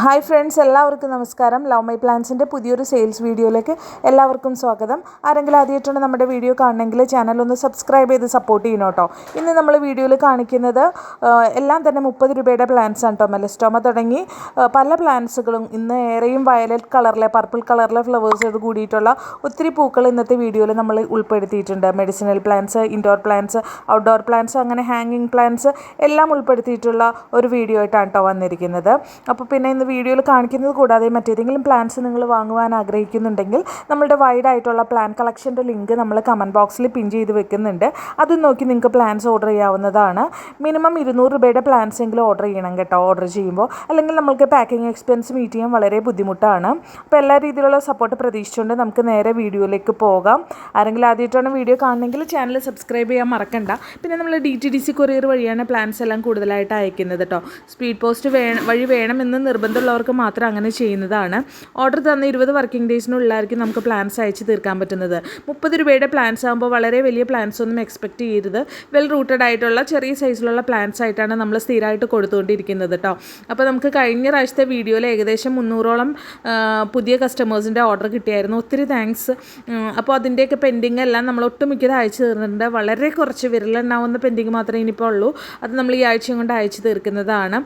Hi friends എല്ലാവർക്കും നമസ്കാരം. Love my പ്ലാൻസിന്റെ പുതിയൊരു സെയിൽസ് വീഡിയോയിലേക്ക് എല്ലാവർക്കും സ്വാഗതം. ആരെങ്കിലും ആദ്യമായിട്ടാണ് നമ്മുടെ വീഡിയോ കാണണമെങ്കിൽ ചാനൽ ഒന്ന് സബ്സ്ക്രൈബ് ചെയ്ത് സപ്പോർട്ട് ചെയ്യണം കേട്ടോ. ഇന്ന് നമ്മൾ വീഡിയോയിൽ കാണിക്കുന്നത് എല്ലാം തന്നെ മുപ്പത് രൂപയുടെ പ്ലാൻസ് ആണ് കേട്ടോ. മെലസ്റ്റോമ തുടങ്ങി പല പ്ലാൻസുകളും ഇന്ന് ഏറെയും വയലറ്റ് കളറിലെ പർപ്പിൾ കളറിലെ ഫ്ലവേഴ്സോട് കൂടിയിട്ടുള്ള ഒത്തിരി പൂക്കൾ ഇന്നത്തെ വീഡിയോയിൽ നമ്മൾ ഉൾപ്പെടുത്തിയിട്ടുണ്ട്. Medicinal plants indoor plants outdoor plants അങ്ങനെ ഹാങ്ങിങ് പ്ലാന്റ്സ് എല്ലാം ഉൾപ്പെടുത്തിയിട്ടുള്ള ഒരു വീഡിയോ ആയിട്ടാണ് കേട്ടോ വന്നിരിക്കുന്നത്. അപ്പോൾ പിന്നെ ഇന്ന് വീഡിയോയിൽ കാണിക്കുന്നത് കൂടാതെ മറ്റേതെങ്കിലും പ്ലാന്റ്സ് നിങ്ങൾ വാങ്ങുവാൻ ആഗ്രഹിക്കുന്നുണ്ടെങ്കിൽ നമ്മളുടെ വൈഡ് ആയിട്ടുള്ള പ്ലാൻ കളക്ഷന്റെ ലിങ്ക് നമ്മൾ കമന്റ് ബോക്സിൽ പിൻ ചെയ്ത് വെക്കുന്നുണ്ട്. അത് നോക്കി നിങ്ങൾക്ക് പ്ലാൻസ് ഓർഡർ ചെയ്യാവുന്നതാണ്. മിനിമം ഇരുന്നൂറ് രൂപയുടെ പ്ലാൻസ് എങ്കിലും ഓർഡർ ചെയ്യണം കേട്ടോ. ഓർഡർ ചെയ്യുമ്പോൾ അല്ലെങ്കിൽ നമുക്ക് പാക്കിംഗ് എക്സ്പെൻസ് മീറ്റ് ചെയ്യാൻ വളരെ ബുദ്ധിമുട്ടാണ്. അപ്പോൾ എല്ലാ രീതിയിലുള്ള സപ്പോർട്ട് പ്രതീക്ഷിച്ചുകൊണ്ട് നമുക്ക് നേരെ വീഡിയോയിലേക്ക് പോകാം. ആരെങ്കിലും ആദ്യമായിട്ടാണ് വീഡിയോ കാണണമെങ്കിൽ ചാനൽ സബ്സ്ക്രൈബ് ചെയ്യാൻ മറക്കണ്ട. പിന്നെ നമ്മൾ D T D C courier വഴിയാണ് പ്ലാൻസ് എല്ലാം കൂടുതലായിട്ട് അയക്കുന്നത് കേട്ടോ. സ്പീഡ് പോസ്റ്റ് വേ വഴി വേണമെന്ന് നിർബന്ധമുള്ളവർക്ക് മാത്രം അങ്ങനെ ചെയ്യുന്നതാണ്. ഓർഡർ തന്ന ഇരുപത് വർക്കിംഗ് ഡേയ്സിനുള്ളിലായിരിക്കും നമുക്ക് പ്ലാൻസ് അയച്ച് തീർക്കാൻ പറ്റുന്നത്. മുപ്പത് രൂപയുടെ പ്ലാൻസ് ആകുമ്പോൾ വളരെ വലിയ പ്ലാൻസ് ഒന്നും എക്സ്പെക്ട് ചെയ്യരുത്. വെൽ റൂട്ടഡ് ആയിട്ടുള്ള ചെറിയ സൈസിലുള്ള പ്ലാൻസ് ആയിട്ടാണ് നമ്മൾ സ്ഥിരമായിട്ട് കൊടുത്തുകൊണ്ടിരിക്കുന്നത് കേട്ടോ അപ്പോൾ നമുക്ക് കഴിഞ്ഞ പ്രാവശ്യത്തെ വീഡിയോയിൽ ഏകദേശം മുന്നൂറോളം പുതിയ കസ്റ്റമേഴ്സിന്റെ ഓർഡർ കിട്ടിയായിരുന്നു. ഒത്തിരി താങ്ക്സ് അപ്പോൾ അതിന്റെയൊക്കെ പെൻഡിങ് എല്ലാം നമ്മൾ ഒട്ടുമിക്കത് അയച്ചു തീർന്നിട്ടുണ്ട്. വളരെ കുറച്ച് വിരലുണ്ടാവുന്ന പെൻഡിങ് മാത്രമേ ഇനിയിപ്പോൾ ഉള്ളൂ. അത് നമ്മൾ ഈ ആഴ്ചയും കൊണ്ട് അയച്ചു തീർക്കുന്നതാണ്.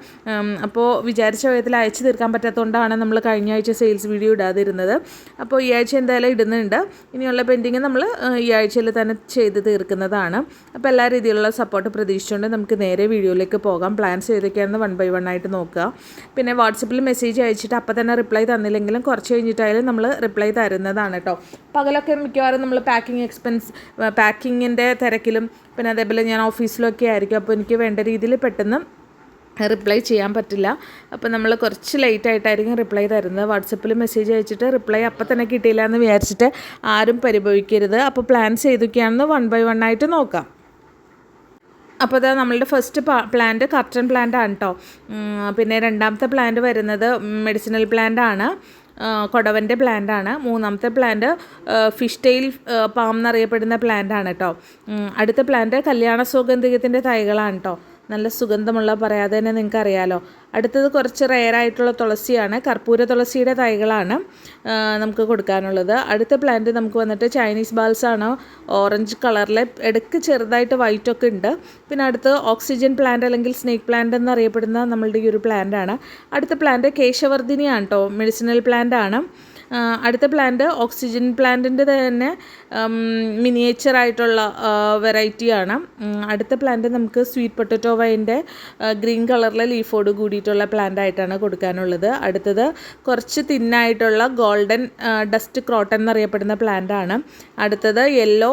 അപ്പോൾ വിചാരിച്ച വിധത്തിൽ അയച്ചു തീർക്കാൻ പറ്റാത്തതുകൊണ്ടാണ് നമ്മൾ കഴിഞ്ഞ ആഴ്ച സെയിൽസ് വീഡിയോ ഇടാതിരുന്നത്. അപ്പോൾ ഈ ആഴ്ച എന്തായാലും ഇടുന്നുണ്ട്. ഇനിയുള്ള പെൻഡിങ് നമ്മൾ ഈ ആഴ്ചയിൽ തന്നെ ചെയ്ത് തീർക്കുന്നതാണ്. അപ്പോൾ എല്ലാ രീതിയിലുള്ള സപ്പോർട്ട് പ്രതീക്ഷിച്ചുകൊണ്ട് നമുക്ക് നേരെ വീഡിയോയിലേക്ക് പോകാം. പ്ലാൻസ് ഏതൊക്കെയാണെന്ന് വൺ ബൈ വൺ ആയിട്ട് നോക്കുക. പിന്നെ വാട്സപ്പിൽ മെസ്സേജ് അയച്ചിട്ട് അപ്പോൾ തന്നെ റിപ്ലൈ തന്നില്ലെങ്കിലും കുറച്ച് കഴിഞ്ഞിട്ടായാലും നമ്മൾ റിപ്ലൈ തരുന്നതാണ് കേട്ടോ. പകലൊക്കെ മിക്കവാറും നമ്മൾ പാക്കിംഗ് എക്സ്പെൻസ് പാക്കിങ്ങിന്റെ തിരക്കിലും പിന്നെ അതേപോലെ ഞാൻ ഓഫീസിലൊക്കെ ആയിരിക്കും. അപ്പോൾ എനിക്ക് വേണ്ട രീതിയിൽ പെട്ടെന്ന് റിപ്ലൈ ചെയ്യാൻ പറ്റില്ല. അപ്പോൾ നമ്മൾ കുറച്ച് ലേറ്റ് ആയിട്ടായിരിക്കും റിപ്ലൈ തരുന്നത്. വാട്സപ്പിൽ മെസ്സേജ് അയച്ചിട്ട് റിപ്ലൈ അപ്പം തന്നെ കിട്ടിയില്ല എന്ന് വിചാരിച്ചിട്ട് ആരും പരിഭവിക്കരുത്. അപ്പോൾ പ്ലാൻസ് ഏതൊക്കെയാണെന്ന് വൺ ബൈ വൺ ആയിട്ട് നോക്കാം. അപ്പോൾ അതാ നമ്മളുടെ ഫസ്റ്റ് പ്ലാന്റ് കർട്ടൻ പ്ലാന്റ് ആണ് കേട്ടോ പിന്നെ രണ്ടാമത്തെ പ്ലാന്റ് വരുന്നത് മെഡിസിനൽ പ്ലാന്റ് ആണ്. കൊടവന്റെ പ്ലാന്റ് ആണ്. മൂന്നാമത്തെ പ്ലാന്റ് ഫിഷ് ടെയിൽ പാം എന്നറിയപ്പെടുന്ന പ്ലാന്റ് ആണ് കേട്ടോ അടുത്ത പ്ലാന്റ് കല്യാണ സുഗന്ധികത്തിന്റെ തൈകളാണ് കേട്ടോ നല്ല സുഗന്ധമുള്ള പറയാതെ തന്നെ നിങ്ങൾക്ക് അറിയാലോ അടുത്തത് കുറച്ച് റെയർ ആയിട്ടുള്ള തുളസിയാണ്. കർപ്പൂര തുളസിയുടെ തൈകളാണ് നമുക്ക് കൊടുക്കാനുള്ളത്. അടുത്ത പ്ലാന്റ് നമുക്ക് വന്നിട്ട് ചൈനീസ് ബാൽസ് ആണ് ഓറഞ്ച് കളറിലെ ഇടയ്ക്ക് ചെറുതായിട്ട് വൈറ്റ് ഒക്കെ ഉണ്ട്. പിന്നെ അടുത്ത് ഓക്സിജൻ പ്ലാന്റ് അല്ലെങ്കിൽ സ്നേക്ക് പ്ലാന്റ് എന്നറിയപ്പെടുന്ന നമ്മളുടെ ഈ ഒരു പ്ലാന്റ് ആണ്. അടുത്ത പ്ലാന്റ് കേശവർദ്ധിനിയാണ് കേട്ടോ മെഡിസിനൽ പ്ലാന്റ് ആണ്. അടുത്ത പ്ലാന്റ് ഓക്സിജൻ പ്ലാന്റിന്റെ തന്നെ മിനിയേച്ചർ ആയിട്ടുള്ള വെറൈറ്റിയാണ് അടുത്ത പ്ലാന്റ് നമുക്ക് സ്വീറ്റ് പൊട്ടറ്റോ വൈന്റെ ഗ്രീൻ കളറിലെ ലീഫോട് കൂടിയിട്ടുള്ള പ്ലാന്റ് ആയിട്ടാണ് കൊടുക്കാനുള്ളത്. അടുത്തത് കുറച്ച് തിന്നായിട്ടുള്ള ഗോൾഡൻ ഡസ്റ്റ് ക്രോട്ടൺ എന്നറിയപ്പെടുന്ന പ്ലാന്റ് ആണ്. അടുത്തത് യെല്ലോ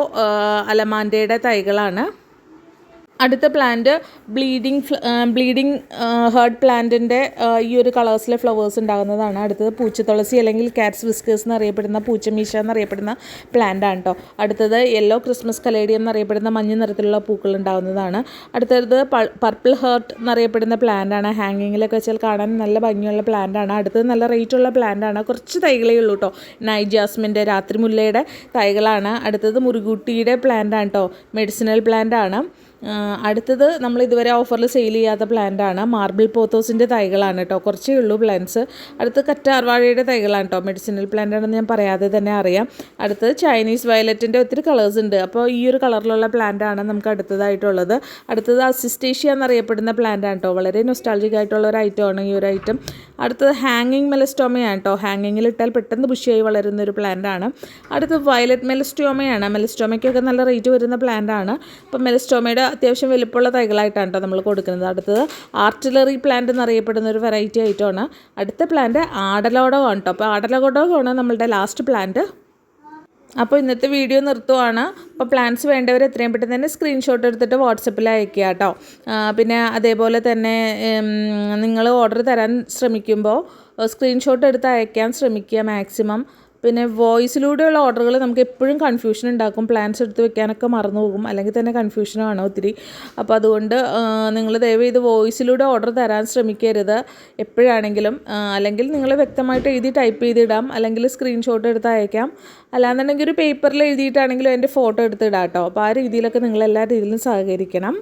അലമാൻഡയുടെ തൈകളാണ്. അടുത്ത പ്ലാന്റ് ബ്ലീഡിങ് ബ്ലീഡിങ് ഹേർഡ് പ്ലാന്റിന്റെ ഈ ഒരു കളേഴ്സിലെ ഫ്ലവേഴ്സ് ഉണ്ടാകുന്നതാണ്. അടുത്തത് പൂച്ചത്തുളസി അല്ലെങ്കിൽ കാറ്റ്സ് വിസ്കേഴ്സ് എന്നറിയപ്പെടുന്ന പൂച്ചമീശ എന്നറിയപ്പെടുന്ന പ്ലാന്റ് ആണ് കേട്ടോ അടുത്തത് യെല്ലോ ക്രിസ്മസ് കലേഡിയം എന്നറിയപ്പെടുന്ന മഞ്ഞ നിറത്തിലുള്ള പൂക്കൾ ഉണ്ടാകുന്നതാണ്. അടുത്തത് പർപ്പിൾ ഹേർട്ട് എന്നറിയപ്പെടുന്ന പ്ലാന്റ് ആണ്. ഹാങ്ങിങ്ങിലൊക്കെ വെച്ചാൽ കാണാൻ നല്ല ഭംഗിയുള്ള പ്ലാന്റ് ആണ്. അടുത്തത് നല്ല റേറ്റുള്ള പ്ലാന്റ് ആണ്. കുറച്ച് തൈകളേ ഉള്ളൂ കേട്ടോ നൈറ്റ് ജാസ്മിന്റെ രാത്രിമുല്ലയുടെ തൈകളാണ്. അടുത്തത് മുറുകൂട്ടിയുടെ പ്ലാന്റ് ആണ് കേട്ടോ മെഡിസിനൽ പ്ലാന്റ് ആണ്. അടുത്തത് നമ്മൾ ഇതുവരെ ഓഫറിൽ സെയിൽ ചെയ്യാത്ത പ്ലാന്റ് ആണ്. മാർബിൾ പോത്തോസിന്റെ തൈകളാണ് കേട്ടോ കുറച്ചേ ഉള്ളൂ പ്ലാന്റ്സ് അടുത്ത് കറ്റാർവാഴയുടെ തൈകളാണ് കേട്ടോ മെഡിസിനൽ പ്ലാന്റ് ആണെന്ന് ഞാൻ പറയാതെ തന്നെ അറിയാം. അടുത്തത് ചൈനീസ് വയലറ്റിന്റെ ഒത്തിരി കളേഴ്സ് ഉണ്ട്. അപ്പോൾ ഈ ഒരു കളറിലുള്ള പ്ലാന്റ് ആണ് നമുക്ക് അടുത്തതായിട്ടുള്ളത്. അടുത്തത് അസിസ്റ്റേഷ്യ എന്നറിയപ്പെടുന്ന ആണ് കേട്ടോ വളരെ നൊസ്റ്റാൾജിക് ആയിട്ടുള്ള ഒരു ഐറ്റം ആണ് ഈ ഒരു ഐറ്റം അടുത്തത് ഹാങ്ങിങ് മെലസ്റ്റോമയാണ് കേട്ടോ ഹാങ്ങിങ്ങിൽ ഇട്ടാൽ പെട്ടെന്ന് ബുഷിയായി വളരുന്ന ഒരു പ്ലാന്റ് ആണ്. അടുത്തത് വയലറ്റ് മെലസ്റ്റോമയാണ് മെലസ്റ്റോമയ്ക്കൊക്കെ നല്ല റേറ്റ് വരുന്ന പ്ലാന്റ് ആണ്. അപ്പോൾ മെലസ്റ്റോമയുടെ അത്യാവശ്യം വലുപ്പമുള്ള തൈകളായിട്ടാണ് കേട്ടോ നമ്മൾ കൊടുക്കുന്നത്. അടുത്തത് ആർട്ടിലറി പ്ലാന്റ് എന്നറിയപ്പെടുന്ന ഒരു വെറൈറ്റി ആയിട്ടാണ്. അടുത്ത പ്ലാന്റ് ആടലോടകമാണ് കേട്ടോ അപ്പോൾ ആടലോടകമാണ് നമ്മളുടെ ലാസ്റ്റ് പ്ലാന്റ് അപ്പോൾ ഇന്നത്തെ വീഡിയോ നിർത്തുവാണ്. അപ്പോൾ പ്ലാൻസ് വേണ്ടവർ എത്രയും പെട്ടെന്ന് തന്നെ സ്ക്രീൻഷോട്ട് എടുത്തിട്ട് വാട്സപ്പിൽ അയക്കുക കേട്ടോ പിന്നെ അതേപോലെ തന്നെ നിങ്ങൾ ഓർഡർ തരാൻ ശ്രമിക്കുമ്പോൾ സ്ക്രീൻഷോട്ട് എടുത്ത് അയക്കാൻ ശ്രമിക്കുക മാക്സിമം പിന്നെ വോയിസിലൂടെയുള്ള ഓർഡറുകൾ നമുക്ക് എപ്പോഴും കൺഫ്യൂഷൻ ഉണ്ടാക്കും. പ്ലാൻസ് എടുത്ത് വെക്കാനൊക്കെ മറന്നു പോകും. അല്ലെങ്കിൽ തന്നെ കൺഫ്യൂഷനാണ് ഒത്തിരി. അപ്പോൾ അതുകൊണ്ട് നിങ്ങൾ ദയവ് ചെയ്ത് വോയിസിലൂടെ ഓർഡർ തരാൻ ശ്രമിക്കരുത്. എപ്പോഴാണെങ്കിലും അല്ലെങ്കിൽ നിങ്ങൾ വ്യക്തമായിട്ട് എഴുതി ടൈപ്പ് ചെയ്തിടാം. അല്ലെങ്കിൽ സ്ക്രീൻഷോട്ട് എടുത്ത് അയക്കാം. അല്ലാന്നുണ്ടെങ്കിൽ ഒരു പേപ്പറിൽ എഴുതിയിട്ടാണെങ്കിലും അതിന്റെ ഫോട്ടോ എടുത്തിടാം കേട്ടോ. അപ്പോൾ ആ രീതിയിലൊക്കെ നിങ്ങൾ എല്ലാ രീതിയിലും സഹകരിക്കണം.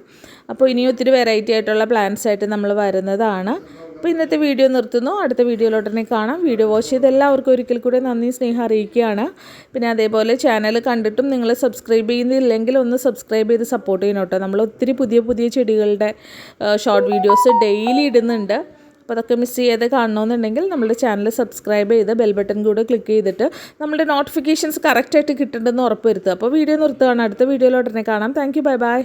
അപ്പോൾ ഇനിയും ഒത്തിരി വെറൈറ്റി ആയിട്ടുള്ള പ്ലാൻസ് ആയിട്ട് നമ്മൾ വരുന്നതാണ്. അപ്പോൾ ഇന്നത്തെ വീഡിയോ നിർത്തുന്നു. അടുത്ത വീഡിയോയിലോട്ടനെ കാണാം. വീഡിയോ വാച്ച് ചെയ്ത് എല്ലാവർക്കും ഒരിക്കൽ കൂടെ നന്ദി സ്നേഹം അറിയിക്കുകയാണ്. പിന്നെ അതേപോലെ ചാനൽ കണ്ടിട്ടും നിങ്ങൾ സബ്സ്ക്രൈബ് ചെയ്യുന്നില്ലെങ്കിൽ ഒന്ന് സബ്സ്ക്രൈബ് ചെയ്ത് സപ്പോർട്ട് ചെയ്യണം കേട്ടോ. നമ്മൾ ഒത്തിരി പുതിയ പുതിയ ചെടികളുടെ ഷോർട്ട് വീഡിയോസ് ഡെയിലി ഇടുന്നുണ്ട്. അപ്പോൾ അതൊക്കെ മിസ് ചെയ്യാതെ കാണണമെന്നുണ്ടെങ്കിൽ നമ്മുടെ ചാനൽ സബ്സ്ക്രൈബ് ചെയ്ത് ബെൽ ബട്ടൺ കൂടെ ക്ലിക്ക് ചെയ്തിട്ട് നമ്മുടെ നോട്ടിഫിക്കേഷൻസ് കറക്റ്റായിട്ട് കിട്ടുന്നുണ്ടെന്ന് ഉറപ്പ് വരുത്തുക. അപ്പോൾ വീഡിയോ നിർത്തുകയാണ്. അടുത്ത വീഡിയോയിലോട്ടനെ കാണാം. Thank bye bye